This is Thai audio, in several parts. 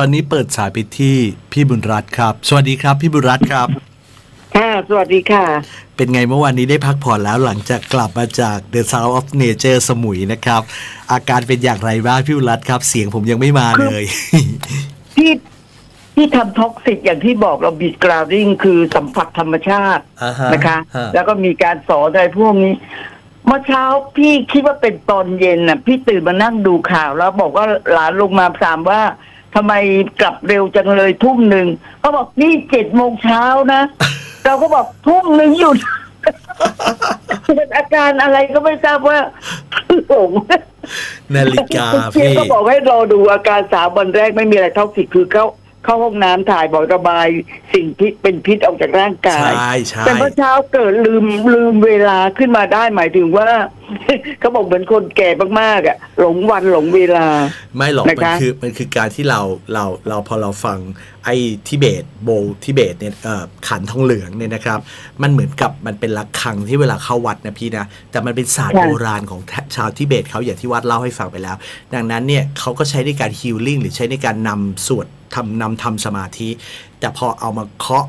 ตอนนี้เปิดสายไปที่พี่บุญรัตน์ครับ สวัสดีครับ พี่บุญรัตน์ครับ ค่ะสวัสดีค่ะ เป็นไงเมื่อวานนี้ได้พักผ่อนแล้วหลังจากกลับมาจาก The Sound of Nature สมุยนะครับ อาการเป็นอย่างไรบ้างพี่บุญรัตน์ครับ เสียงผมยังไม่มาเลยที่ที่ทำท็อกซิกอย่างที่บอกเราบีดกราวดิ้งคือสัมผัสธรรมชาติอ่าฮะนะคะ ฮะแล้วก็มีการสอนอะไรพวกนี้ เมื่อเช้าพี่คิดว่าเป็นตอนเย็นน่ะ พี่ตื่นมานั่งดูข่าวแล้วบอกว่าหลานลงมาถามว่า ทำไมกลับเร็วจังเลยทุ่มหนึ่งเขาบอกนี่เจ็ดโมงเช้านะ เราก็บอกทุ่มหนึ่งหยุดเป็นอาการอะไรก็ไม่ทราบว่าหลงนาฬิกาเชียพี่ก็บอกให้รอดูอาการสามวันแรกไม่มีอะไรท็อกซิกคือเข้าเข้าห้องน้ำถ่ายบอกระบายสิ่งพิษเป็นพิษออกจากร่างกาย ใช่ใช่แต่เมื่อเช้าเกิดลืมลืมเวลาขึ้นมาได้หมายถึงว่า เขาบอกเหมือนคนแก่มากๆอะ หลงวันหลงเวลา ไม่หรอกนะมันคะคือมันคือการที่เราเราเราพอเราฟังไอ้ทิเบตโบทิเบตเนี่ยเอ่อขันทองเหลืองเนี่ยนะครับ มันเหมือนกับมันเป็นระฆังที่เวลาเข้าวัดนะพี่นะ แต่มันเป็นศาสตร์โบราณของชาวทิเบตเขาอย่างที่วัดเล่าให้ฟังไปแล้ว ดังนั้นเนี่ยเขาก็ใช้ในการฮิลลิ่งหรือใช้ในการนำสวดทำนำทำสมาธิ แต่พอเอามาเคาะ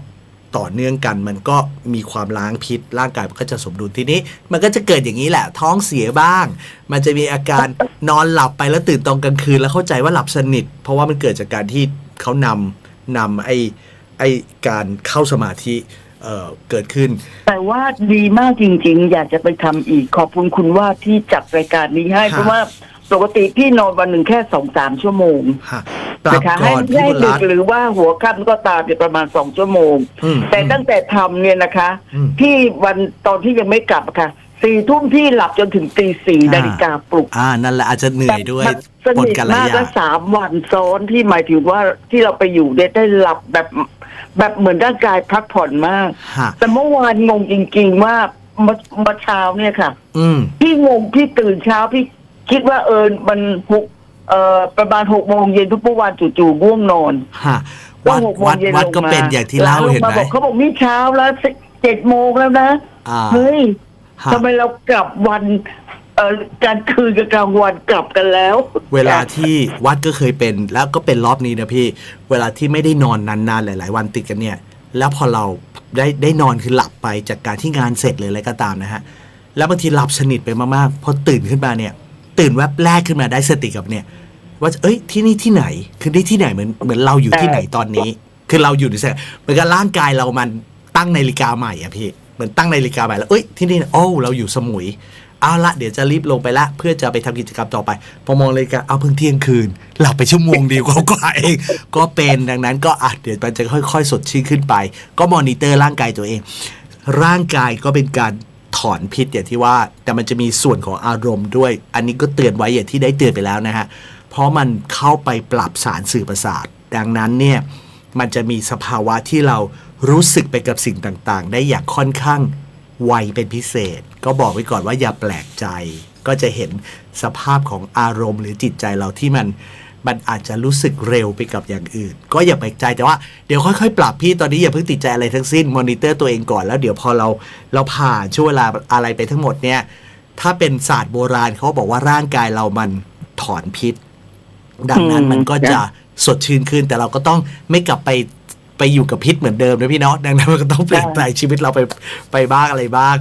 ต่อเนื่องกันมันก็มีความล้างพิษ ร่างกายมันก็จะสมดุลทีนี้ มันก็จะเกิดอย่างนี้แหละ ท้องเสียบ้าง มันจะมีอาการนอนหลับไปแล้วตื่นตอนกลางคืน แล้วเข้าใจว่าหลับสนิท เพราะว่ามันเกิดจากการที่เขานำนำไอ้ไอ้การเข้าสมาธิเอ่อเกิดขึ้น แต่ว่าดีมากจริง ๆ อยากจะไปทำอีกขอบคุณคุณว่าที่จัดรายการนี้ให้ค่ะเพราะว่า ปกติพี่นอนวันหนึ่งแค่สองสามชั่วโมงฮะปรับนะคะก่ให้อนพี่ให้บุญดึรักตน์ หรือว่าหัวค่ำก็ตามเนี่ยประมาณสองชั่วโมง อืมแต่ตั้งแต่ทำเนี่ยนะคะ อืมที่วันตอนที่ยังไม่กลับอะค่ะสี่ทุ่มพี่หลับจนถึงตีสี่อ่า นาฬิกาปลุกอ่านั่นแหละอาจจะเหนื่อยด้วยแบบสปนนิทกันหลายมากอย่าและงสามวันซ้อนที่หมายถึงว่าที่เราไปอยู่เนี่ยได้หลับแบบแบบเหมือนร่างกายพักผ่อนมาก ฮะแต่เมื่อวานงงจริง ๆ ว่าเมื่อเมื่อเช้าเนี่ยค่ะ อืม พี่งงพี่ตื่นเช้าพี่ คิดว่าเออมันหกเอ่อประมาณหกโมงเย็นทุกวันจู่ๆง่วงนอนฮะวัดหกโมงวัดเย็นวัดลงก็มาเป็นอย่างที่เล่าลงเห็นมาไหมบอกเขาบอกนี่เช้าแล้วเจ็ดโมงแล้วนะอ่าเฮ้ยฮะทำไมเรากลับวันเอ่อกลางคืนกับกลางวันกลับกันแล้ว เวลาที่วัดก็เคยเป็นแล้วก็เป็นรอบนี้นะพี่ เวลาที่ไม่ได้นอนนานๆหลาย ๆ วันติดกันเนี่ย แล้วพอเราได้ได้นอนคือหลับไปจากการที่งานเสร็จหรืออะไรก็ตามนะฮะ แล้วบางทีหลับสนิทไปมากๆพอตื่นขึ้นมาเนี่ย ตื่นแวบแรกขึ้นมาได้สติกับเนี่ย ว่าเอ้ยที่นี่ที่ไหน คือนี่ที่ไหนเหมือนเหมือนเราอยู่ที่ไหนตอนนี้ คือเราอยู่ในสถานเหมือนกับร่างกายเรามันตั้งนาฬิกาใหม่อะพี่เหมือนตั้งนาฬิกาใหม่แล้วเอ้ยที่นี่โอ้เราอยู่สมุยเอาละเดี๋ยวจะรีบลงไปละ เพื่อจะไปทำกิจกรรมต่อไป พอมองนาฬิกาเอาเพิ่งเที่ยงคืน หลับไปชั่วโมงเดียวกว่าๆเองก็เป็นดังนั้นก็อะเดี๋ยวมันจะค่อย ๆ สดชื่นขึ้นไป ก็มอนิเตอร์ร่างกายตัวเอง ร่างกายก็เป็นการ ถอนพิษอย่างที่ว่า แต่มันจะมีส่วนของอารมณ์ด้วย อันนี้ก็เตือนไว้อย่างที่ได้เตือนไปแล้วนะฮะ เพราะมันเข้าไปปรับสารสื่อประสาท ดังนั้นเนี่ยมันจะมีสภาวะที่เรารู้สึกไปกับสิ่งต่างๆ ได้อย่างค่อนข้างไวเป็นพิเศษ ก็บอกไว้ก่อนว่าอย่าแปลกใจ ก็จะเห็นสภาพของอารมณ์หรือจิตใจเราที่มัน มันอาจจะรู้สึกเร็วไปกับอย่างอื่น ก็อย่าแปลกใจแต่ว่าเดี๋ยวค่อยๆ ปรับพี่ตอนนี้อย่าเพิ่งติดใจอะไรทั้งสิ้นมอนิเตอร์ตัวเองก่อนแล้วเดี๋ยวพอเราเราผ่านช่วงเวลาอะไรไปทั้งหมดเนี่ยถ้าเป็นศาสตร์โบราณเขาบอกว่าร่างกายเรามันถอนพิษ ดังนั้นอืมมันก็จะสดชื่นขึ้น แต่เราก็ต้องไม่กลับไปไปอยู่กับพิษเหมือนเดิมนะพี่เนาะดังนั้นมันก็ต้องเปลี่ยนแปลงชีวิตเราไปไปบ้างอะไรบ้าง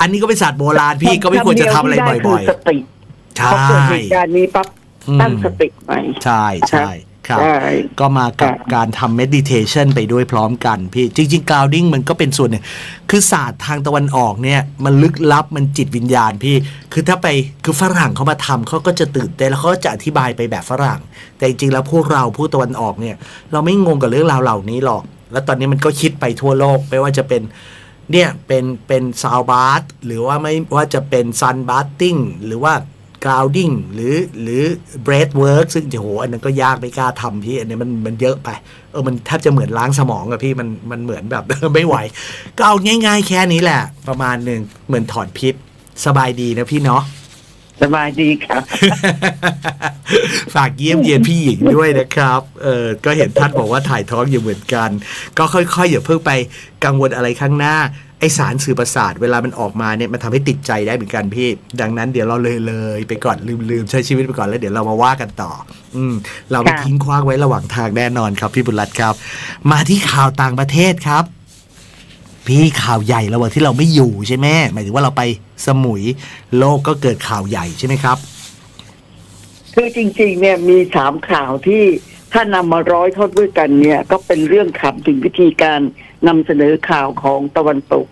อันนี้ก็เป็นศาสตร์โบราณพี่ก็ไม่ควรจะทำอะไรบ่อยๆสติๆใช่พอเกิดเหตุการณ์นี้ปั๊บอืม ตั้งสติใหม่ใช่ใช่ครับใช่ก็มากับค่ะการทำ meditation ไปด้วยพร้อมกันพี่ จริงๆ grounding มันก็เป็นส่วนหนึ่ง คือศาสตร์ทางตะวันออกเนี่ย มันลึกลับมันจิตวิญญาณพี่ คือถ้าไปคือฝรั่งเขามาทำเขาก็จะตื่นเต้นแล้วเขาก็จะอธิบายไปแบบฝรั่ง แต่จริงๆ แล้วพวกเราผู้ตะวันออกเนี่ย เราไม่งงกับเรื่องราวเหล่านี้หรอก แล้วตอนนี้มันก็คิดไปทั่วโลกไม่ว่าจะเป็นเนี่ยเป็นเป็นซาวบาร์หรือว่าไม่ว่าจะเป็นซันบาร์ติ้งหรือว่า grounding หรือหรือ breath work ซึ่งโหอันนั้นก็ยากไม่กล้าทำพี่อันนี้มันมันเยอะไป เออมันแทบจะเหมือนล้างสมองอะพี่มันมันเหมือนแบบ ไม่ไหว ก็เอาง่าย ๆ แค่นี้แหละ ประมาณหนึ่งเหมือนถอนพิษ สบายดีนะพี่เนาะสบายดีค่ะฝากเยี่ยมเยียนพี่หญิงด้วยนะครับ เออก็เห็นท่านบอกว่าถ่ายท้องอยู่เหมือนกัน ก็ค่อยๆอย่าเพิ่งไปกังวลอะไรข้างหน้า ไออสารสื่อประสาทเวลามันออกมาเนี่ยมันทำให้ติดใจได้เหมือนกันพี่ ดังนั้นเดี๋ยวเราเลยเลยไปก่อนลืมลืมใช้ชีวิตไปก่อนแล้วเดี๋ยวเรามาว่ากันต่อ อืม เราไม่ค่ะทิ้งคว้างไว้ระหว่างทางแน่นอนครับ พี่บุญรัตน์ครับ มาที่ข่าวต่างประเทศครับ พี่ข่าวใหญ่ระหว่างที่เราไม่อยู่ใช่ไหมหมายถึงว่าเราไปสมุยโลกก็เกิดข่าวใหญ่ใช่ไหมครับคือจริง ๆ เนี่ยมีสามข่าวที่ถ้านำมาร้อยเข้าด้วยกันเนี่ย ก็เป็นเรื่องขำถึงวิธีการนำเสนอข่าวของตะวันตก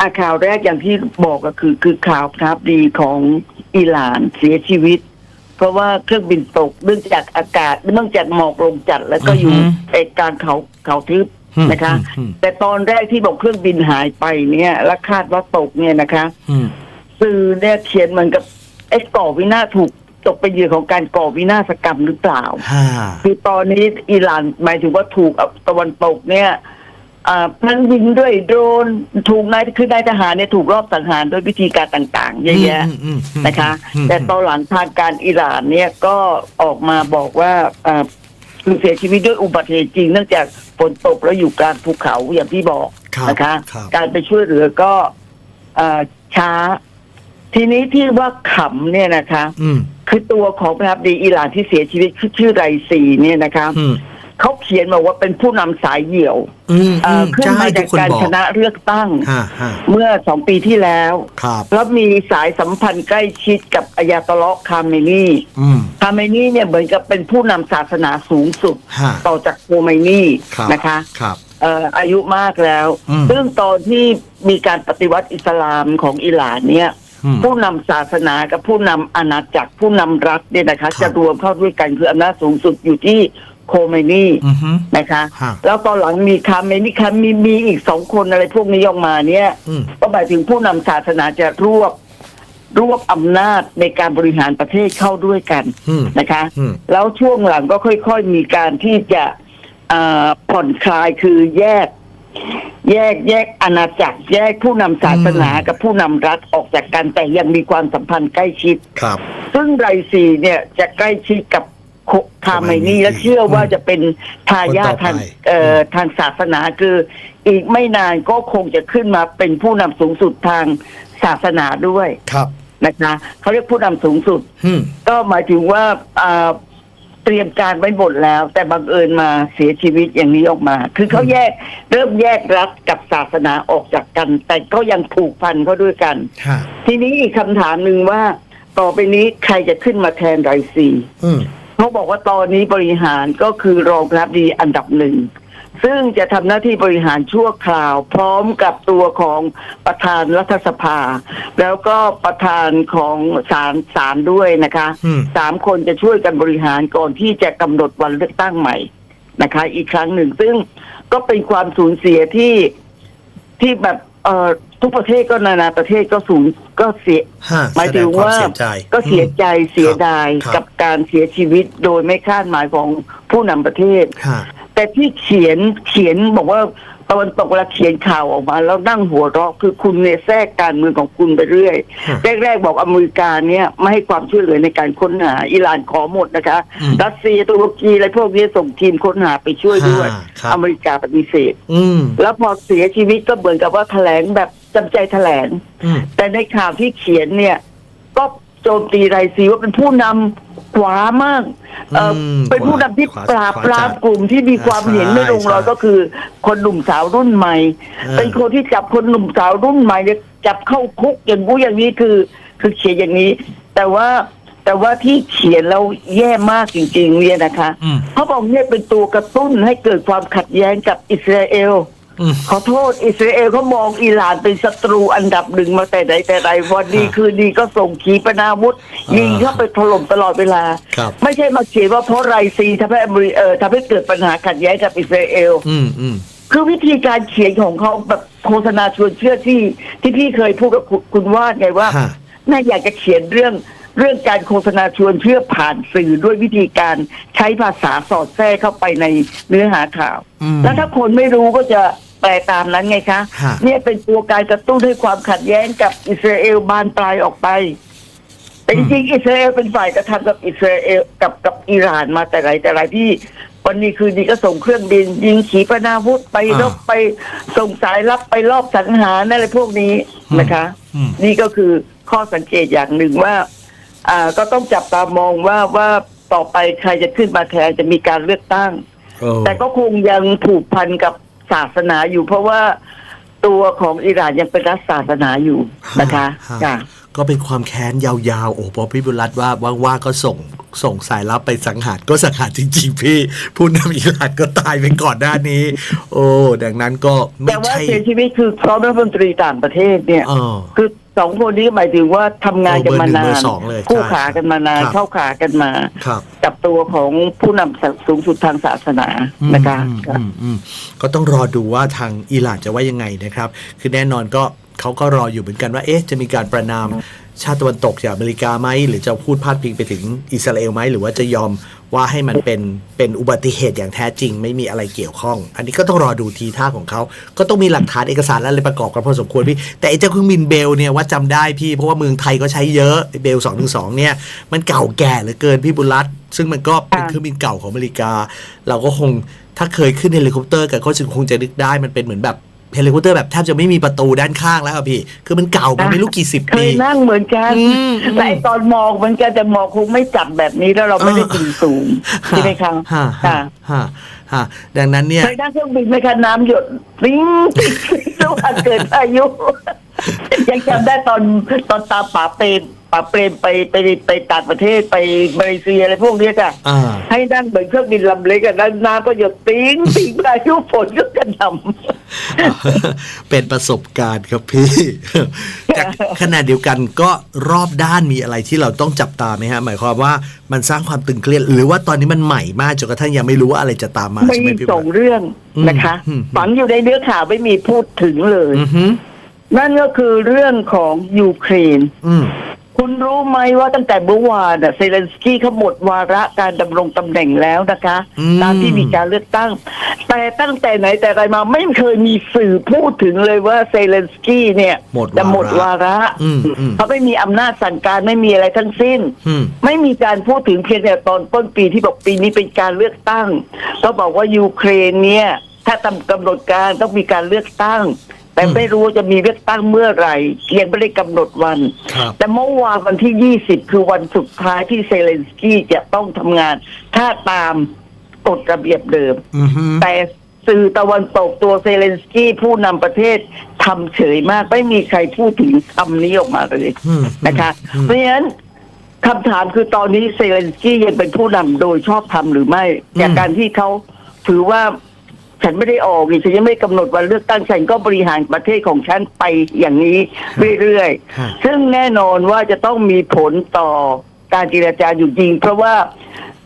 อาข่าวแรกอย่างที่บอกก็คือ คือข่าวครับดีของอิหร่านเสียชีวิต เพราะว่าเครื่องบินตกเนื่องจากอากาศเนื่องจากหมอกลงจัด แล้วก็อยู่อือฮึในกลางเขาเขาทึบอืมนะคะอืมแต่ตอนแรกที่บอกเครื่องบินหายไปเนี่ยและคาดว่าตกเนี่ยนะคะอืมสื่อเนี่ยเขียนเหมือนกับไอ้ก่อวินาศถูกตกเป็นเหยื่อของการก่อวินาศกรรมหรือเปล่าฮ่า คือตอนนี้อิหร่านหมายถึงว่าถูกตะวันตกเนี่ยอ่า ทั้งยิงด้วยโดรนถูกนายคือนายทหารเนี่ยถูกรอบสังหารด้วยวิธีการต่างๆเยอะแยะมอืมอืมนะคะอืมแต่ตอนหลังทางการอิหร่านเนี่ยก็ออกมาบอกว่าอ่าคือเสียชีวิตด้วยอุบัติเหตุจริง เนื่องจากฝนตกแล้วอยู่กลางภูเขาอย่างที่บอกครับนะคะครับการไปช่วยเหลือก็อ่าช้า ทีนี้ที่ว่าขำเนี่ยนะคะอืมคือตัวของประธานาธิบดีอิหร่านที่เสียชีวิตคือชื่อไรซีเนี่ยนะคะอืม เขาเขียนมาว่าเป็นผู้นำสายเหี่ยวอืมเอ่อือมขึ้นใช่มาทุจากกคนการบอกชนะเลือกตั้งฮ่าฮ่าเมื่อสองปีที่แล้วครับแล้วมีสายสัมพันธ์ใกล้ชิดกับอายาตอลอฮ์คาเมนีอืมคาเมนีเนี่ยเหมือนกับเป็นผู้นำศาสนาสูงสุดฮะต่อจากโคไมนีครับนะคะครับเอ่ออายุมากแล้วอืมซึ่งตอนที่มีการปฏิวัติอิสลามของอิหร่านเนี่ยอืมผู้นำศาสนากับผู้นำอาณาจักรผู้นำรัฐเนี่ยนะคะครับจะรวมเข้าด้วยกันคืออำนาจสูงสุดอยู่ที่ โคไมนีอือฮึ นะคะ ฮะแล้วตอนหลังมีคาเมนีคามีมีอีกสองคนอะไรพวกนี้ออกมาเนี่ย อืม ก็หมายถึงผู้นำศาสนาจะรวบรวบอำนาจในการบริหารประเทศเข้าด้วยกันอืม นะคะ อืม แล้วช่วงหลังก็ค่อยๆ มีการที่จะอ่าผ่อนคลายคือแยก แยกแยกอาณาจักร แยกผู้นำศาสนาอืม กับผู้นำรัฐออกจากกันแต่ยังมีความสัมพันธ์ใกล้ชิด ครับ ซึ่งไรซีเนี่ยจะใกล้ชิดกับ โคคาเมนีและเชื่อว่าจะเป็นทายาททางคนต่อไปเอ่อทางศาสนาคือ อีกไม่นานก็คงจะขึ้นมาเป็นผู้นำสูงสุดทางศาสนาด้วยครับนะคะเขาเรียกผู้นำสูงสุดอืมก็หมายถึงว่าอ่าเตรียมการไว้หมดแล้ว แต่บังเอิญมาเสียชีวิตอย่างนี้ออกมา คือเขาแยกเริ่มแยกรัฐกับศาสนาออกจากกัน แต่ก็ยังผูกพันเขาด้วยกันฮะทีนี้อีกคำถามหนึ่งว่า ต่อไปนี้ใครจะขึ้นมาแทนไรซีอืม เขาบอกว่าตอนนี้บริหารก็คือรองรับดีอันดับหนึ่งซึ่งจะทำหน้าที่บริหารชั่วคราว พร้อมกับตัวของประธานรัฐสภา แล้วก็ประธานของศาลศาลด้วยนะคะอืมสามคนจะช่วยกันบริหารก่อนที่จะกำหนดวันเลือกตั้งใหม่นะคะ อีกครั้งหนึ่งซึ่งก็เป็นความสูญเสียที่ที่แบบเอ่อ ทุกประเทศก็นานาประเทศก็สูญก็เสียฮะหมายถึงว่าแสดงคมเสียใจ ก็เสียใจอืมเสียดายครับ กับการเสียชีวิตโดยไม่คาดหมายของผู้นำประเทศ ฮะแต่ที่เขียนเขียนบอกว่าตะวันตกเวลาเขียนข่าวออกมา แล้วนั่งหัวเราะคือคุณเนี่ยแทรกการเมืองของคุณไปเรื่อย ฮะ แรกๆบอกอเมริกาเนี่ยไม่ให้ความช่วยเหลือในการค้นหาอิหร่านขอหมดนะคะ อืมรัสเซียตุรกีอะไรพวกนี้ส่งทีมค้นหาไปช่วยด้วยฮะครับ อเมริกาปฏิเสธ อืม แล้วพอเสียชีวิตก็เหมือนกับว่าแถลงแบบ จำใจแถลง อืมแต่ในข่าวที่เขียนเนี่ย ก็โจมตีไรซีว่าเป็นผู้นำขวามากเอ่ออมเป็นผู้นำที่ขวาปราบขวาปรามจัดกลุ่มที่มีความเห็นไม่ลงรอยใช่ ก็คือ คนหนุ่มสาวรุ่นใหม่เออเป็นคนที่จับคนหนุ่มสาวรุ่นใหม่เนี่ยจับเข้าคุกอย่างกูอย่างนี้คือ คือเขียนอย่างนี้ แต่ว่าแต่ว่าที่เขียนแล้วแย่มากจริง ๆ เนี่ยนะคะอืม เขาบอกเนี่ยเป็นตัวกระตุ้นให้เกิดความขัดแย้งกับอิสราเอลอืม ขอโทษอิสราเอลเขามองอิหร่านเป็นศัตรูอันดับหนึ่งมาแต่ไหนแต่ไรวันดีฮะคืนดีก็ส่งขีปนาวุธอ่ายิยิงเข้าไปถล่มตลอดเวลา ครับไม่ใช่มาเขียนว่าเพราะไรซีทำให้อเมริเออทำให้เกิดปัญหาขัดแย้งกับอิสราเอล อืมอืมคือวิธีการเขียนของเขาแบบโฆษณาชวนเชื่อที่ ที่พี่เคยพูดกับคุณคุณวาดไงว่าฮะ น่าอยากจะเขียนเรื่อง เรื่องการโฆษณาชวนเชื่อผ่านสื่อด้วยวิธีการใช้ภาษาสอดแทรกเข้าไปในเนื้อหาข่าว อืม แล้วถ้าคนไม่รู้ก็จะแปลตามนั้นไงคะ ฮะ เนี่ยเป็นตัวการกระตุ้นให้ความขัดแย้งกับอิสราเอลบานปลายออกไป แต่จริงๆอิสราเอลเป็นฝ่ายกระทำกับอิสราเอลกับกับอิหร่านมาแต่ไหนแต่ไรที่เปิดวันนี้คืนดีก็ส่งเครื่องบิน ยิงขีปนาวุธไปรบไปส่งสายลับไปรอบสังหารอะไรพวกนี้นะคะ อืม นี่ก็คือข้อสังเกตอย่างหนึ่งว่า อ่าก็ต้องจับตามองว่าว่าต่อไปใครจะขึ้นมาแทนจะมีการเลือกตั้งโอ้แต่ก็คงยังผูกพันกับศาสนาอยู่ เพราะว่าตัวของอิหร่านยังเป็นรัฐศาสนาอยู่นะคะฮค่ะก็เป็นความแค้นยาวๆ โอ้พอพี่บุญรัตน์ว่าว่างๆก็ส่งส่งสายลับไปสังหารก็สังหารจริง ๆ พี่ผู้นำอิหร่านก็ตายไปก่อนหน้านี้ โอ้ดังนั้นก็ไม่แต่ว่าใช่เสียชีวิตคือพร้อมรัฐมนตรีต่างประเทศเนี่ยเออคือ สองคนนี้หมายถึงว่าทำงานกันมาเบอร์หนึ่งนาเบอนร์สองเลยคู่ใช่ขากันมานานครับ เข้าขากันมา ครับกับตัวของผู้นำสูงสุดทางศาสนานะคะอืมอืมอืมก็ต้องรอดูว่าทางอิหร่านจะว่ายังไงนะครับ คือแน่นอนก็เขาก็รออยู่เหมือนกันว่า เอ๊ะ จะมีการประนามชาติตะวันตกจากอเมริกาไหม หรือจะพูดพาดพิงไปถึงอิสราเอลไหม หรือว่าจะยอม ว่าให้มันเป็นเป็นอุบัติเหตุอย่างแท้จริง ไม่มีอะไรเกี่ยวข้อง อันนี้ก็ต้องรอดูทีท่าของเขา ก็ต้องมีหลักฐานเอกสารและอะไรประกอบกันพอสมควรพี่ แต่ไอ้เจ้าเครื่องบินเบลเนี่ยว่าจำได้พี่เพราะว่าเมืองไทยก็ใช้เยอะไอ้เบล212เนี่ยมันเก่าแก่เหลือเกินพี่บุญรัตน์ซึ่งมันก็เป็นค่ะเครื่องบินเก่าของอเมริกา เราก็คงถ้าเคยขึ้นเฮลิคอปเตอร์กันก็คงจะนึกได้มันเป็นเหมือนแบบ เฮลิคอปเตอร์แบบแทบจะไม่มีประตูด้านข้างแล้วอะพี่ คือมันเก่ามันไม่รู้กี่สิบเคปี ยนั่งเหมือนกันอืมอืมแต่ไอ้ตอนมองมันก็จะมองคงไม่จับแบบนี้แล้วเราไม่ได้เออถึงสูงใช่ไหมคะฮะฮะค่ะฮะฮะดังนั้นเนี่ย เคยนั่งเครื่องบินไหมคะน้ำหยดปิ้งปิ้งปิ้งทุกวันเกิดพายุ ยังจำได้ตอนตอนตามป๋าเปร มป๋าเปรมไปไปไปต่างประเทศไปมาเลเซียอะไรพวกเนี้ยค่ะอ่า ให้นั่งเหมือนเครื่องบินลำเล็กอะแล้วน้ำก็หยดปิ้งปิ้งพายุฝนก็กระหน่ำเป็นประสบการณ์ครับพี่ แต่ขณะเดียวกันก็รอบด้านมีอะไรที่เราต้องจับตาไหมฮะ หมายความว่ามันสร้างความตึงเครียดหรือว่าตอนนี้มันใหม่มากจนกระทั่งยังไม่รู้ว่าอะไรจะตามมาไม่ใช่ไหมพี่ส่งเรื่องนะคะอืม ฝังอยู่ในเนื้อข่าวไม่มีพูดถึงเลย อือฮึนั่นก็คือเรื่องของยูเครน อืม คุณรู้ไหมว่าตั้งแต่เมื่อวานน่ะเซเลนสกี้เขาหมดวาระการดำรงตำแหน่งแล้วนะคะอืมตามที่มีการเลือกตั้ง แต่ตั้งแต่ไหนแต่ไรมาไม่เคยมีสื่อพูดถึงเลยว่าเซเลนสกี้เนี่ยหมดวาระจะหมดวาระอืมอืมเขาไม่มีอำนาจสั่งการไม่มีอะไรทั้งสิ้นอืมไม่มีการพูดถึงเพียงแต่ตอนต้นปีที่บอกปีนี้เป็นการเลือกตั้ง ก็บอกว่ายูเครนเนี่ย ถ้าตามกำหนดการต้องมีการเลือกตั้ง แต่อืมไม่รู้ว่าจะมีเลือกตั้งเมื่อไหร่ยังไม่ได้กำหนดวันครับแต่เมื่อวานวันที่20คือวันสุดท้ายที่เซเลนสกี้จะต้องทำงาน ถ้าตามกฎระเบียบเดิมอือฮึแต่สื่อตะวันตกตัวเซเลนสกี้ผู้นำประเทศทำเฉยมากไม่มีใครพูดถึงคำนี้ออกมาเลยอืมนะคะอืมเพราะฉะนั้นคำถามคือตอนนี้เซเลนสกี้ยังเป็นผู้นำโดยชอบธรรมหรือไม่จากการที่เขาถือว่า ฉันไม่ได้ออกนี่ฉันยังไม่กำหนดวันเลือกตั้งฉันก็บริหารประเทศของฉันไปอย่างนี้เรื่อยฮะๆซึ่งแน่นอนว่าจะต้องมีผลต่อการเจรจาอยู่จริง เพราะว่า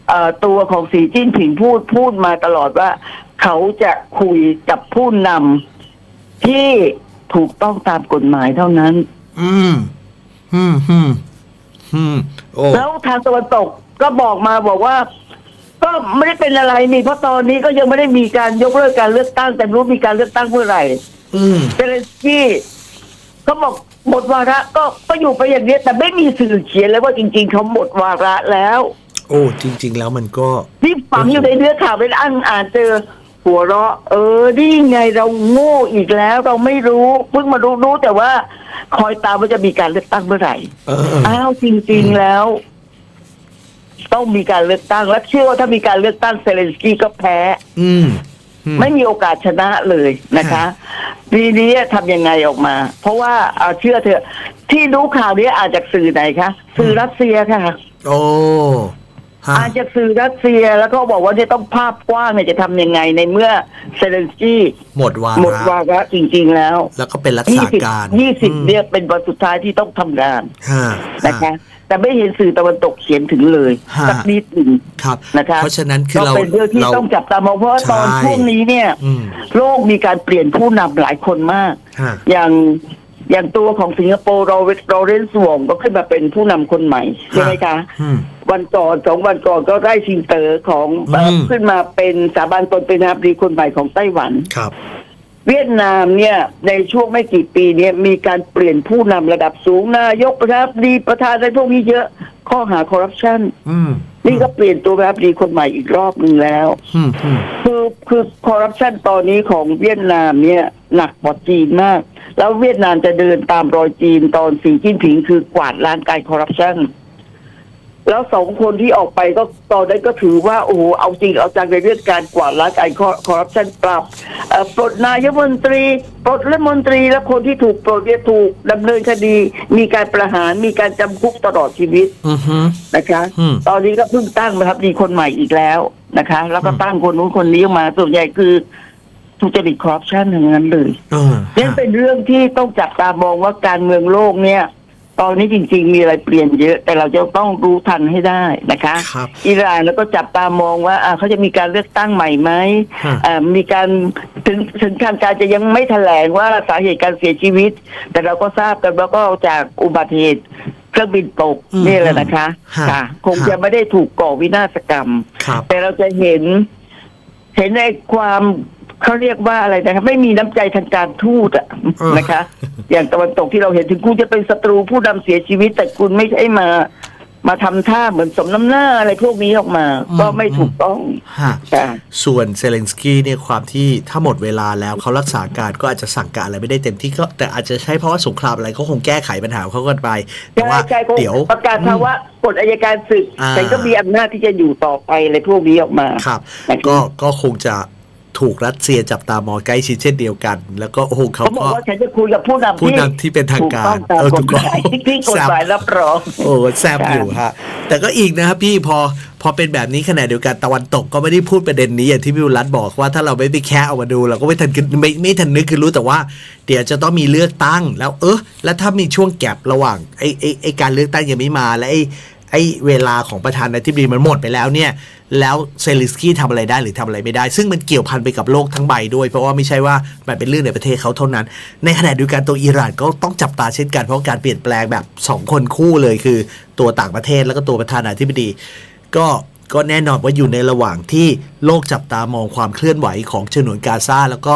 เอ่อตัวของสีจิ้นผิงพูดพูดมาตลอดว่า เขาจะคุยกับผู้นำที่ถูกต้องตามกฎหมายเท่านั้น อืม อืมอืมอืมโอ้แล้วทางตะวันตกก็บอกมาบอกว่า ก็ไม่ได้เป็นอะไรนี่เพราะตอนนี้ก็ยังไม่ได้มีการยกเลิกการเลือกตั้งแต่ไม่รู้มีการเลือกตั้งเมื่อไหร่อืมเซเลนสกี้เขาบอกหมดวาระก็ก็อยู่ไปอย่างนี้แต่ไม่มีสื่อเขียนเลยว่าจริง ๆเขาหมดวาระแล้ว โอ้จริง ๆ แล้วมันก็ที่ฝังอยู่ในเนื้อข่าวเป็นอ่านอ่านเจอหัวเราะ เออนี่ไงเราโง่อีกแล้ว เราไม่รู้เพิ่งมารู้รู้แต่ว่า คอยตามว่าจะมีการเลือกตั้งเมื่อไหร่เออเอออ้าวจริง ๆแล้ว ต้องมีการเลือกตั้ง และเชื่อว่าถ้ามีการเลือกตั้งเซเลนสกี้ก็แพ้อืมอืม ไม่มีโอกาสชนะเลยนะคะปีนี้ทำยังไงออกมา เพราะว่าเอาเชื่อเถอะ ที่รู้ข่าวนี้อาจจากสื่อไหนคะสื่อรัสเซียค่ะโอ้ฮะอาจจากสื่อรัสเซียแล้วก็บอกว่าจะต้องภาพกว้างเนี่ยจะทำยังไงในเมื่อเซเลนสกี้หมดวาหมดระวาระจริง ๆ แล้ว แล้วก็เป็นรักยี่ษาสิบการยี่สิบอืมเนี่ยเป็นวันสุดท้ายที่ต้องทำงานฮะนะคะ แต่ไม่เห็นสื่อตะวันตกเขียนถึงเลยฮะ สักนิดหนึ่งครับ นะคะเพราะฉะนั้นคือก็เราเป็นเรื่องที่เรา ต้องจับตามองเพราะว่าตอนใช่ ช่วงนี้เนี่ย อืม โลกมีการเปลี่ยนผู้นำหลายคนมาก ฮะ อย่างอย่างตัวของสิงคโปร์เราเราเรนสวงก็ขึ้นมาเป็นผู้นำคนใหม่ใช่ไหมคะ อืม วันก่อนสองวันก่อนก็ได้ชิงเต๋อของเอ่ออืมขึ้นมาเป็นสถาบันตนเป็นนาบดีคนใหม่ของไต้หวัน ครับ เวียดนามเนี่ยในช่วงไม่กี่ปีเนี่ยมีการเปลี่ยนผู้นำระดับสูงนายกประธานาธิบดีประธานอะไรพวกนี้เยอะข้อหาคอร์รัปชันอืมนี่ก็เปลี่ยนตัวแบบดีคนใหม่อีกรอบหนึ่งแล้วอืมอืมคือคือคอร์รัปชันตอนนี้ของเวียดนามเนี่ยหนักกว่าจีนมาก แล้วเวียดนามจะเดินตามรอยจีนตอนสีจิ้นผิงคือกวาดล้างการคอร์รัปชัน แล้วสองคนที่ออกไปก็ตอนนั้นก็ถือว่า โอ้โหเอาจริงเอาจังในเรื่องการกวาดล้างการคอร์รัปชันปรับเอ่อปลดนายกรัฐมนตรี ปลดรัฐมนตรีและคนที่ถูกปลดเนี่ยถูกดำเนินคดี มีการประหารมีการจำคุกตลอดชีวิตอือฮึนะคะอืมตอนนี้ก็เพิ่งตั้งมาครับมีคนใหม่อีกแล้วนะคะ แล้วก็ตั้งคนนู้นคนนี้ออกมาส่วนใหญ่คือทุจริตคอร์รัปชันทั้งนั้นเลยเออนี่เป็นเรื่องที่ต้องจับตามองว่าการเมืองโลกเนี่ย ตอนนี้จริง ๆ มีอะไรเปลี่ยนเยอะ แต่เราจะต้องรู้ทันให้ได้นะคะครับอิหร่านแล้วก็จับตามองว่าอ่าเขาจะมีการเลือกตั้งใหม่ไหมฮะ อ่ามีการถึงถึงทางการจะยังไม่แถลงว่าสาเหตุการเสียชีวิต แต่เราก็ทราบกันว่าก็จากอุบัติเหตุเครื่องบินตกอืมนี่แหละนะคะฮะค่ะ คงฮะ จะไม่ได้ถูกก่อวินาศกรรม ครับ แต่เราจะเห็น เห็นในความ เขาเรียกว่าอะไรนะครับไม่มีน้ำใจทางการทูตอะเออนะคะ อย่างตะวันตกที่เราเห็นถึงคุณจะเป็นศัตรูผู้นำเสียชีวิต แต่คุณไม่ใช่มามาทำท่าเหมือนสมน้ำหน้าอะไรพวกนี้ออกมา ก็ไม่ถูกต้องฮะค่ะส่วนเซเลนสกี้เนี่ยความที่ถ้าหมดเวลาแล้วเขารักษาการก็อาจจะสั่งการอะไรไม่ได้เต็มที่ก็แต่อาจจะใช้เพราะว่าสงครามอะไรเขาคงแก้ไขปัญหาของเขากันไปแต่ว่าใช่ใช่เดี๋ยวประกาศภาวะกฎอายการศึกอ่าแต่ก็มีอำนาจที่จะอยู่ต่อไปอะไรพวกนี้ออกมาครับนะครับก็ก็คงจะ ถูกรัสเซียจับตามองใกล้ชิดเช่นเดียวกัน แล้วก็โอ้โหเขาเขาบอกก็ว่าฉันจะคุยกับผู้นำผู้นำที่เป็นทางการถูต้องตามเออกถูฎกหต้องมายที่ที่กฎหมายรับรองโอ้แซบอยู่ฮะแต่ก็อีกนะครับพี่พอพอเป็นแบบนี้ขณะเดียวกันตะวันตกก็ไม่ได้พูดประเด็นนี้อย่างที่พี่วิรัตบอกว่าถ้าเราไม่ไปแค่เอามาดูเราก็ไม่ทันคือไม่ไม่ทันนึกคือรู้แต่ว่า เดี๋ยวจะต้องมีเลือกตั้ง แล้วเออแล้วถ้ามีช่วงแกลบระหว่างไอ้ไอ้ไอ้การเลือกตั้งยังไม่มาและไอ้ ไอ้เวลาของประธานาธิบดีมันหมดไปแล้วเนี่ย แล้วเซลนสกี้ทำอะไรได้หรือทำอะไรไม่ได้ ซึ่งมันเกี่ยวพันไปกับโลกทั้งใบด้วย เพราะว่าไม่ใช่ว่ามันเป็นเรื่องในประเทศเขาเท่านั้น ในขณะเดียวกันตัวอิหร่านก็ต้องจับตาเช่นกันเพราะการเปลี่ยนแปลงแบบ 2 คนคู่เลยคือตัวต่างประเทศแล้วก็ตัวประธานาธิบดี ก็ก็แน่นอนว่าอยู่ในระหว่างที่โลกจับตามองความเคลื่อนไหวของฉนวนกาซาแล้วก็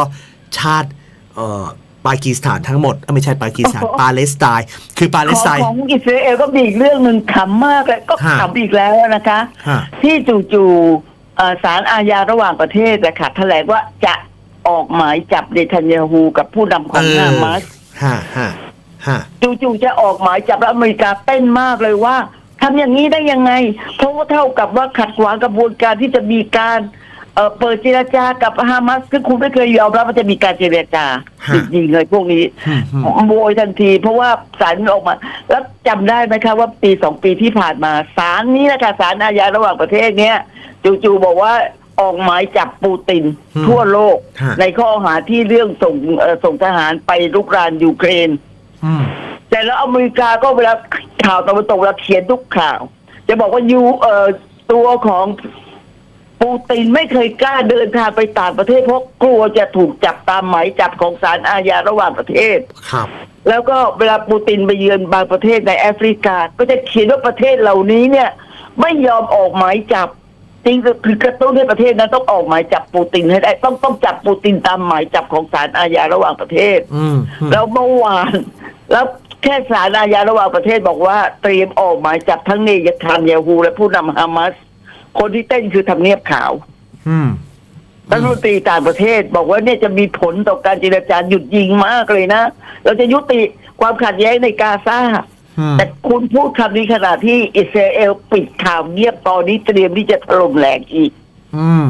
ชาติเอ่อ ปากีสถานทั้งหมดเอ้ยไม่ใช่ปากีสถานโอ้โหปาเลสไตน์คือปาเลขสองไตน์ของอิสราเอลก็มีอีกเรื่องหนึ่งขำมากเลยก็ฮะขำอีกแล้วนะคะฮะที่จู่ๆเอ่อศาลอาญาระหว่างประเทศนะคะแถลงว่าจะออกหมายจับเนทันยาฮูกับผู้นำของฮามาสฮะฮะฮะจู่ๆจะออกหมายจับแล้วอเมริกาเต้นมากเลยว่าทำอย่างนี้ได้ยังไง เพราะว่าเท่ากับว่าขัดขวางกระบวนการที่จะมีการ เอ่อเปิดเจรจากับฮามาสซึ่งคุณไม่เคยยอมรับว่าจะมีการเจรจาฮะ จริงๆเลยพวกนี้อืมอืมโวยทันที เพราะว่าศาลออกมา แล้วจำได้ไหมคะว่าปีสองปีที่ผ่านมาศาลนี้นะคะศาลอาญาระหว่างประเทศเนี้ยจู่ๆบอกว่าออกหมายจับปูตินอืมทั่วโลก ฮะ ในข้อหาที่เรื่องส่งเอ่อส่งทหารไปลุกรานยูเครน อืม แต่แล้วอเมริกาก็เวลาข่าวตะวันตกเวลาเขียนทุกข่าว จะบอกว่ายูเอ่อตัวของ ปูตินไม่เคยกล้าเดินทางไปต่างประเทศเพราะกลัวจะถูกจับตามหมายจับของศาลอาญาระหว่างประเทศ ครับ แล้วก็เวลาปูตินไปเยือนบางประเทศในแอฟริกา ก็จะเขียนว่าประเทศเหล่านี้เนี่ย ไม่ยอมออกหมายจับจริงๆคือกระตุ้นให้ประเทศนั้นต้องออกหมายจับปูตินให้ได้ ต้องต้องจับปูตินตามหมายจับของศาลอาญาระหว่างประเทศอืมอืมแล้วเมื่อวานแล้วแค่ศาลอาญาระหว่างประเทศบอกว่าเตรียมออกหมายจับทั้งเนยทานยาฮูและผู้นำฮามาส คนที่เต้นคือทำเนียบขาวอืมรัฐมนตรีต่างประเทศบอกว่าเนี่ยจะมีผลต่อการเจรจาหยุดยิงมากเลยนะ เราจะยุติความขัดแย้งในกาซาอืมแต่คุณพูดคำนี้ขณะที่อิสราเอลปิดข่าวเงียบตอนนี้เตรียมที่จะถล่มแหลกอีก อืม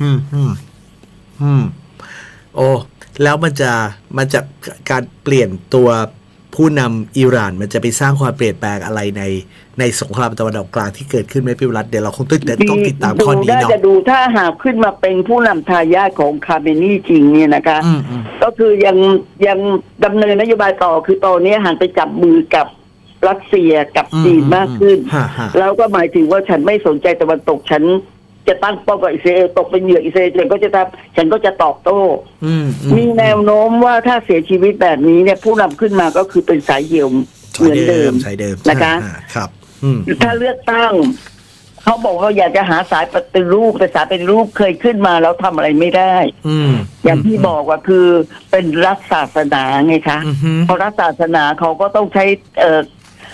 อืม อืม อืม โอ้ แล้วมันจะ มันจะการเปลี่ยนตัว ผู้นำอิหร่านมันจะไปสร้างความเปลี่ยนแปลงอะไรในในสงครามตะวันออกกลางที่เกิดขึ้นไหมพี่วรัตน์เดี๋ยวเราคงต้องต้องติดตามข้อนี้น่าเนาะจะดูถ้าหากขึ้นมาเป็นผู้นำทายาทของคาเมนีจริงเนี่ยนะคะอืมอืมก็คือยังยังดำเนินนโยบายต่อคือตอนนี้หันไปจับมือกับรัสเซียกับจีนมากขึ้นฮะฮะแล้วก็หมายถึงว่าฉันไม่สนใจตะวันตกฉัน จะตั้งเป้ากับอิสราเอลตกเป็นเหยื่ออิสราเอลฉันก็จะทำฉันก็จะตอบโต้อืมอืมีแนวโน้มว่าถ้าเสียชีวิตแบบนี้เนี่ยผู้นำขึ้นมาก็คือเป็นสายเหี่ยวเหมือนเดิมใช่เดิมนะคะอ่าครับอืมถ้าเลือกตั้งเขาบอกว่าอยากจะหาสายปฏิรูปแต่สายปฏิรูปเคยขึ้นมาแล้วทำอะไรไม่ได้ อืมอย่างที่บอกว่าคือเป็นรัฐศาสนาไงคะอือฮึเพราะรัฐศาสนาเขาก็ต้องใช้เอ่อ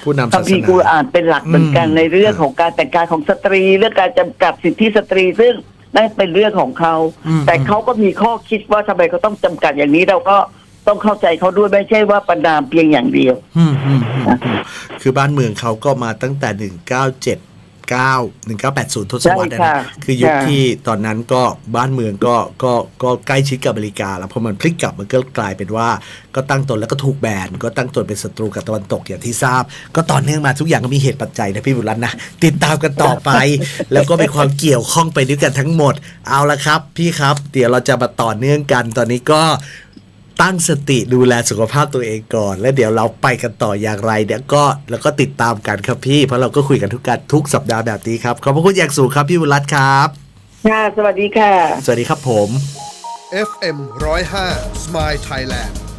ผู้นำคัศามสภีร์นากุรอานเป็นหลักเหมือนกันอืม ในเรื่องของการแต่งกายของสตรี เรื่องการจำกัดสิทธิสตรีซึ่งนั่นเป็นเรื่องของเขา อืม แต่เขาก็มีข้อคิดว่าทำไมเขาต้องจำกัดอย่างนี้เราก็ต้องเข้าใจเขาด้วยไม่ใช่ว่าประนามเพียงอย่างเดียว อืมอืมอืมอืมคือบ้านเมืองเขาก็มาตั้งแต่ 1979 1980 ทศวรรษนะใช่ค่ะคือยุคค่ะที่ตอนนั้นก็บ้านเมืองก็ก็ก็ใกล้ชิดกับอเมริกา แล้วพอมันพลิกกลับมันก็กลายเป็นว่า ก็ตั้งตนแล้วก็ถูกแบนก็ตั้งตนเป็นศัตรูกับตะวันตกอย่างที่ทราบ ก็ต่อเนื่องมาทุกอย่างก็มีเหตุปัจจัยนะพี่บุรัตน์นะติดตามกันต่อไป แล้วก็เป็นความเกี่ยวข้องไปด้วยกันทั้งหมด เอาละครับ พี่ครับ เดี๋ยวเราจะมาต่อเนื่องกันตอนนี้ก็ ตั้งสติดูแลสุขภาพตัวเองก่อน แล้วเดี๋ยวเราไปกันต่ออย่างไรเดี๋ยวก็แล้วก็ติดตามกันครับพี่ เพราะเราก็คุยกันทุกการทุกสัปดาห์แบบนี้ครับ ขอบพระคุณอย่างสูงครับพี่บุรัตน์ครับค่ะสวัสดีค่ะ สวัสดีครับผม FM 105 Smile Thailand